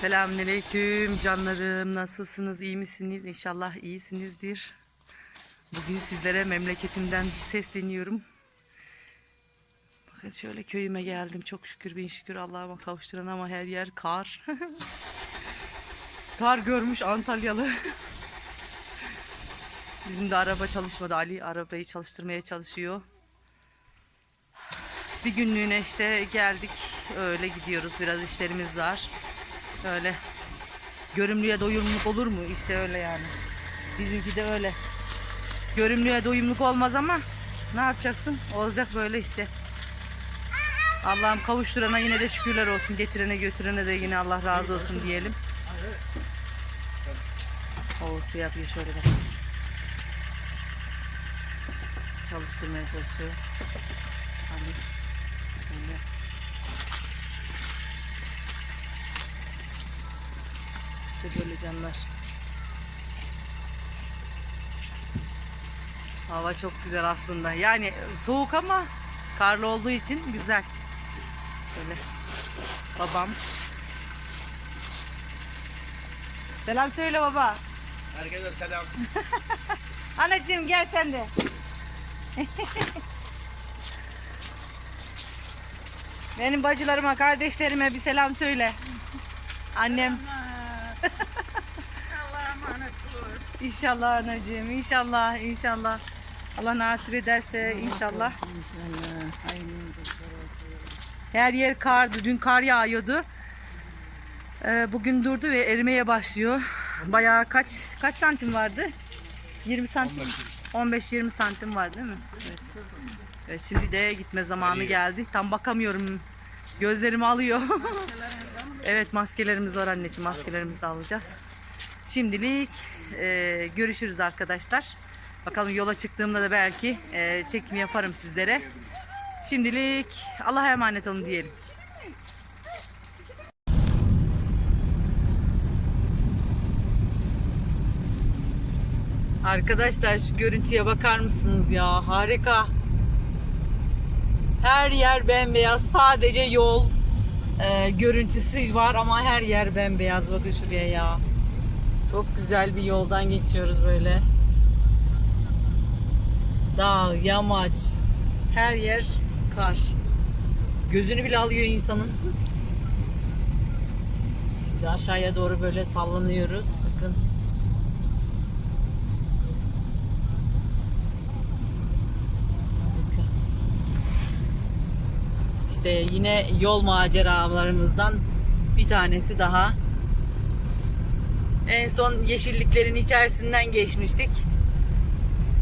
Selamünaleyküm canlarım. Nasılsınız? iyi misiniz? İnşallah iyisinizdir. Bugün sizlere memleketimden sesleniyorum. Bakın şöyle köyüme geldim. Çok şükür bin şükür Allah'ıma kavuşturan ama her yer kar. kar görmüş Antalyalı. Bizim de araba çalışmadı. Ali arabayı çalıştırmaya çalışıyor. Bir günlüğüne işte geldik. Öyle gidiyoruz. Biraz işlerimiz var. Öyle. Görümlüğe doyumluk olur mu? İşte öyle yani. Bizimki de öyle. Görümlüğe doyumluk olmaz ama ne yapacaksın? Olacak böyle işte. Allah'ım kavuşturana yine de şükürler olsun. Getirene götürene de yine Allah razı olsun diyelim. O şey yapıyor şöyle bak. Çalıştırmaya çalışıyor. Hani şöyle. İşte böyle canlar. Hava çok güzel aslında. Yani soğuk ama karlı olduğu için güzel. Böyle. Babam. Selam söyle baba. Herkese selam. Anacığım gel sen de. Benim bacılarıma, kardeşlerime bir selam söyle. Annem. Allah'a emanet olun. İnşallah anacığım, inşallah, inşallah. Allah nasip ederse inşallah. İnşallah. Her yer kardı. Dün kar yağıyordu. Ee, bugün durdu ve erimeye başlıyor. Bayağı kaç kaç santim vardı? 20 santim. 15-20 santim var değil mi? Evet. evet. Şimdi de gitme zamanı geldi. Tam bakamıyorum. Gözlerimi alıyor. evet maskelerimiz var anneciğim. Maskelerimizi de alacağız. Şimdilik e, görüşürüz arkadaşlar. Bakalım yola çıktığımda da belki e, çekim yaparım sizlere. Şimdilik Allah'a emanet olun diyelim. Arkadaşlar şu görüntüye bakar mısınız ya? Harika. Her yer bembeyaz. Sadece yol e, görüntüsü var ama her yer bembeyaz. Bakın şuraya ya. Çok güzel bir yoldan geçiyoruz böyle. Dağ, yamaç, her yer kar. Gözünü bile alıyor insanın. Şimdi aşağıya doğru böyle sallanıyoruz. Bakın. Harika. İşte yine yol maceralarımızdan bir tanesi daha. En son yeşilliklerin içerisinden geçmiştik.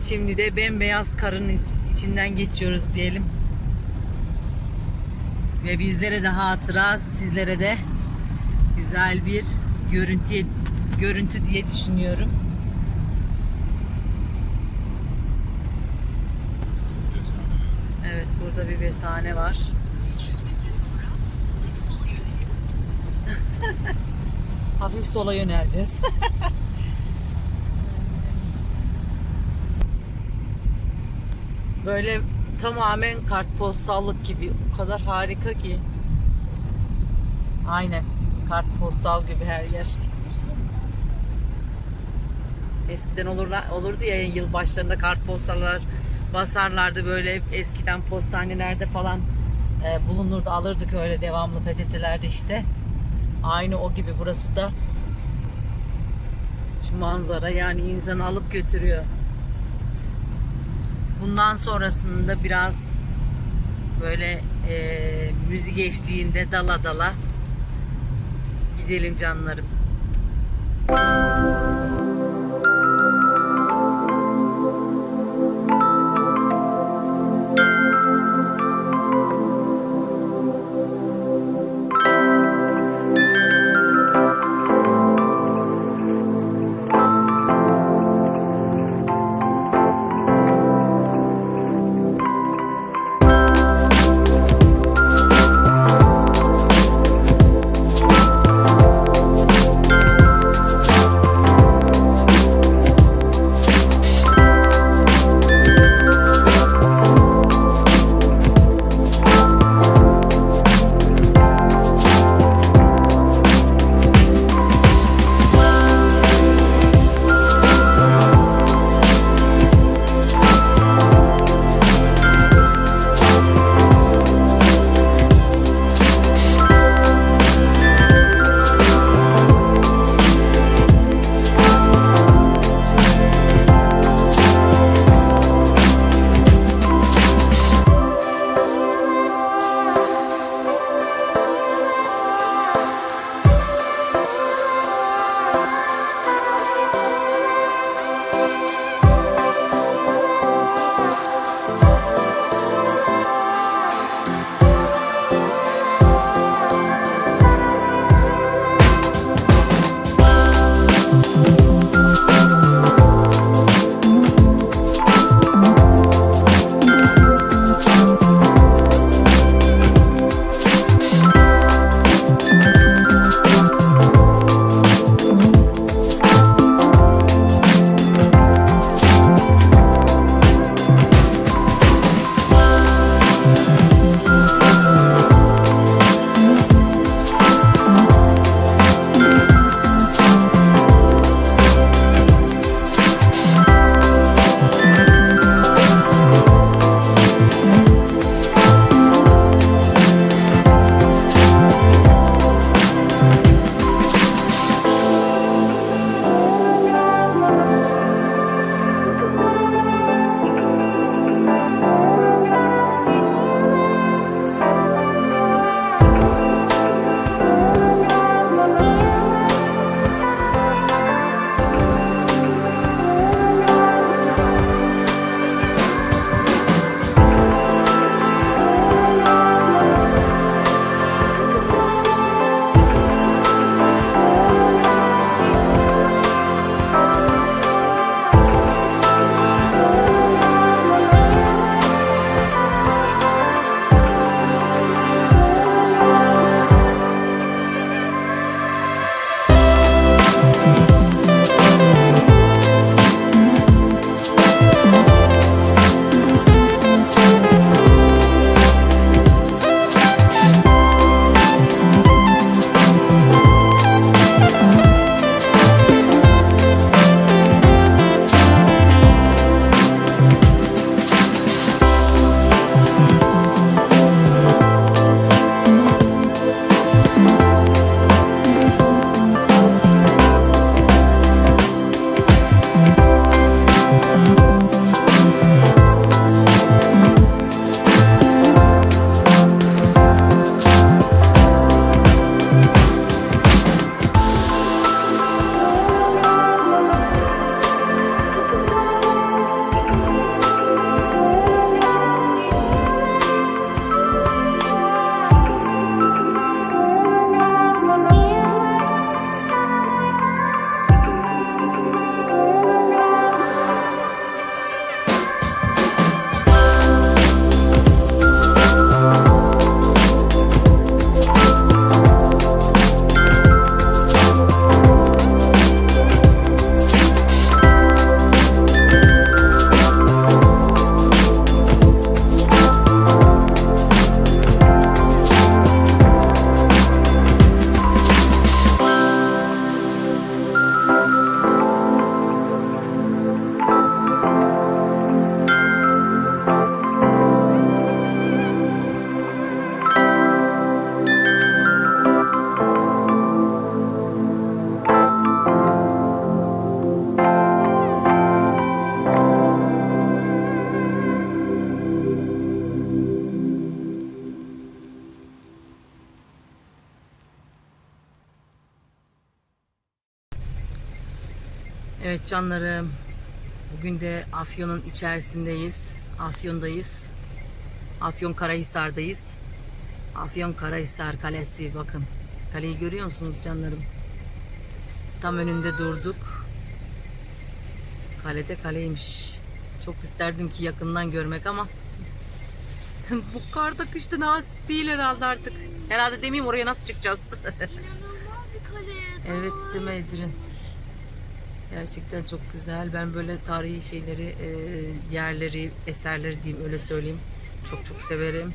Şimdi de bembeyaz karın iç- içinden geçiyoruz diyelim. Ve bizlere de hatıra, sizlere de güzel bir görüntü görüntü diye düşünüyorum. Evet, burada bir besane var. 500 metre sonra hafif sola sola yöneleceğiz. Böyle tamamen kartpostallık gibi. O kadar harika ki. Aynen. Kartpostal gibi her yer. Eskiden olurlar, olurdu ya yıl başlarında kartpostallar basarlardı böyle eskiden postanelerde falan e, bulunurdu alırdık öyle devamlı PTT'lerde işte. Aynı o gibi burası da şu manzara yani insanı alıp götürüyor. Bundan sonrasında biraz böyle e, müzik eşliğinde dala dala gidelim canlarım. Evet canlarım. Bugün de Afyon'un içerisindeyiz. Afyon'dayız. Afyon Karahisar'dayız. Afyon Karahisar Kalesi bakın. Kaleyi görüyor musunuz canlarım? Tam önünde durduk. Kalede kaleymiş. Çok isterdim ki yakından görmek ama bu karda kışta nasip değil herhalde artık. Herhalde demeyeyim oraya nasıl çıkacağız? İnanılmaz bir kale. Evet değil mi Ecrin? Gerçekten çok güzel. Ben böyle tarihi şeyleri, e, yerleri, eserleri diyeyim öyle söyleyeyim. Çok çok severim.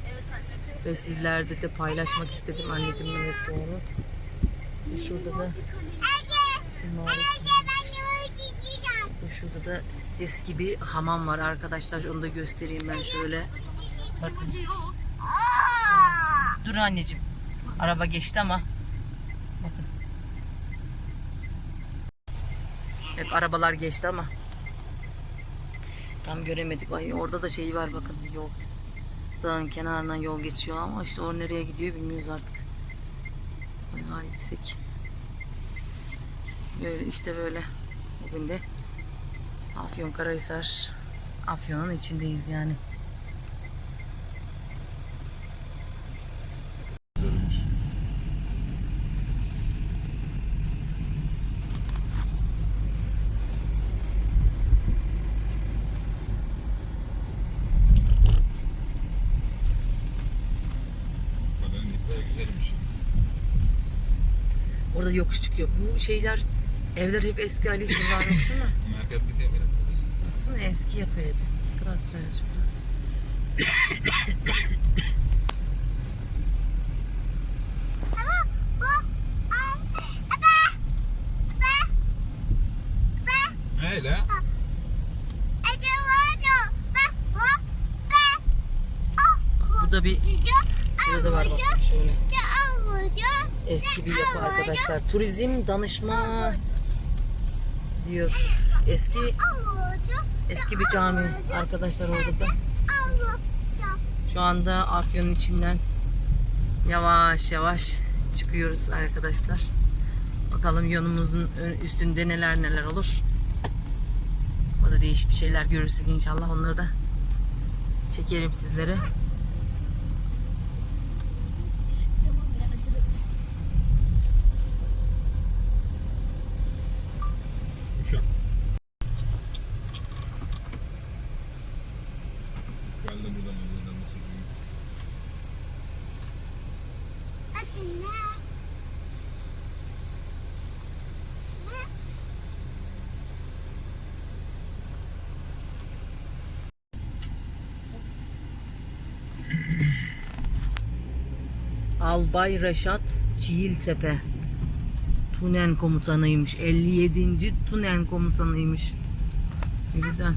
Ve sizlerde de paylaşmak istedim anneciğim evet doğru. Şurada da şurada da eski bir hamam var arkadaşlar. Onu da göstereyim ben şöyle. Bakın. Dur anneciğim. Araba geçti ama. Bakın. Hep arabalar geçti ama. Tam göremedik. Ay orada da şey var bakın yol. Dağın kenarından yol geçiyor ama işte o nereye gidiyor bilmiyoruz artık. Bayağı yüksek. Böyle işte böyle. Bugün de Afyonkarahisar Afyon'un içindeyiz yani. Yokuş çıkıyor. Bu şeyler evler hep eski Ali şunlar baksana. Merkezdeki evler. Baksana eski yapı hep. Ne kadar güzel şunlar. Ne la? Burada bir Eski bir yapı arkadaşlar. Turizm danışma diyor. Eski eski bir cami arkadaşlar orada da. Şu anda Afyon'un içinden yavaş yavaş çıkıyoruz arkadaşlar. Bakalım yolumuzun üstünde neler neler olur. Orada değişik bir şeyler görürsek inşallah onları da çekerim sizlere. Uşak. Geldi buradan oradan nasıl diyeyim. Albay Reşat Çiğiltepe Tunen komutanıymış. 57. Tunen komutanıymış. Ne güzel.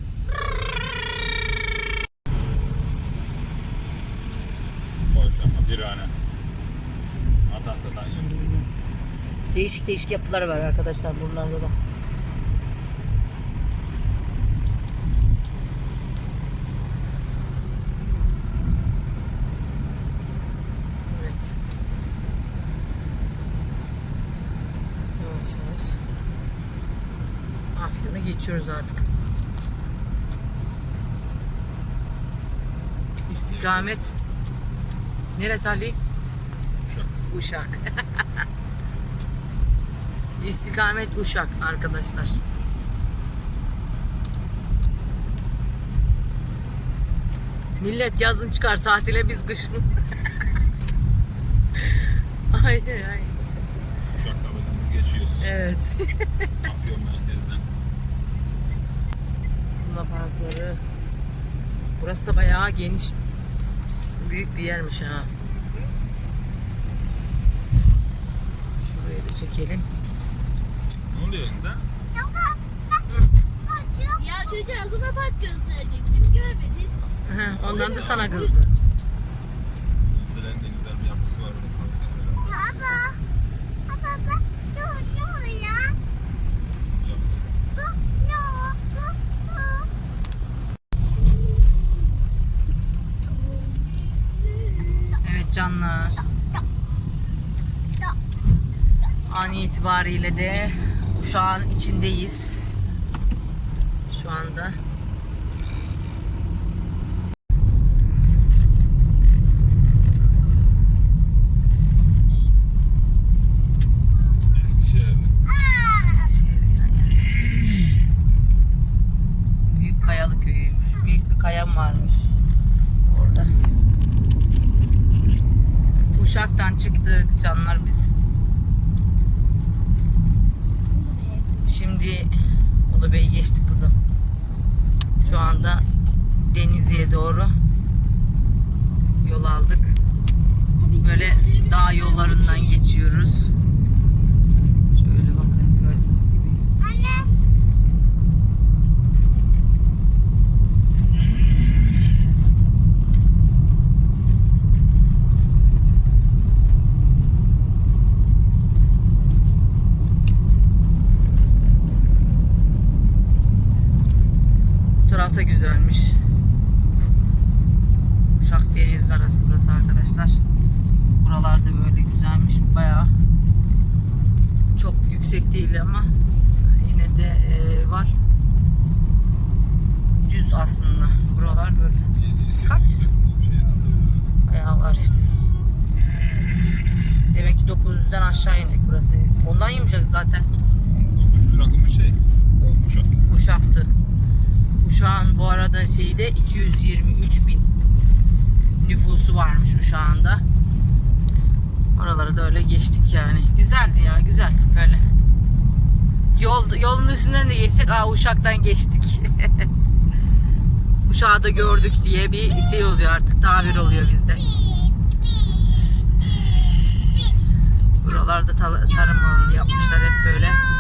Boşanma bir hane. Atan satan yok. Değişik değişik yapılar var arkadaşlar buralarda da. Evet. Yavaş yavaş. Afyon'a geçiyoruz artık. İstikamet. Neresi Ali? Uşak. Uşak. İstikamet Uşak arkadaşlar. Millet yazın çıkar tatile biz kışın. ay ay. Uşak tabelamızı geçiyoruz. Evet. Afyon merkezden. Luna parkları. Burası da bayağı geniş. Büyük bir yermiş ha. Şuraya da çekelim. Ne oluyor önünde? Ya çocuğa Luna Park gösterecektim. Görmedin. Heh, Ondan da sana kızdı. De güzel bir yapısı var orada fabrikası herhalde. Camı itibariyle de şu an içindeyiz. Şu anda Şimdi Ulubey'i geçtik kızım. Şu anda Denizli'ye doğru yol aldık. Böyle dağ yollarından geçiyoruz. Şöyle bakın gördüğünüz gibi. Anne. Bu tarafta güzelmiş. Uşak Deniz arası burası arkadaşlar. Buralarda böyle güzelmiş. Bayağı çok yüksek değil ama yine de e, var. Düz aslında. Buralar böyle. 700 Kaç? 800 bir herhalde. Bayağı var işte. Demek ki 900'den aşağı indik burası. Ondan yumuşak zaten. 900 rakım bir şey. Uşak. Uşak'tı. Arada şeyde 223 bin nüfusu varmış Uşak'ın da. Oraları da öyle geçtik yani. Güzeldi ya güzel böyle. Yol, yolun üstünden de geçsek aa Uşak'tan geçtik. Uşak'ı da gördük diye bir şey oluyor artık tabir oluyor bizde. Buralarda tarım alanı yapmışlar hep böyle.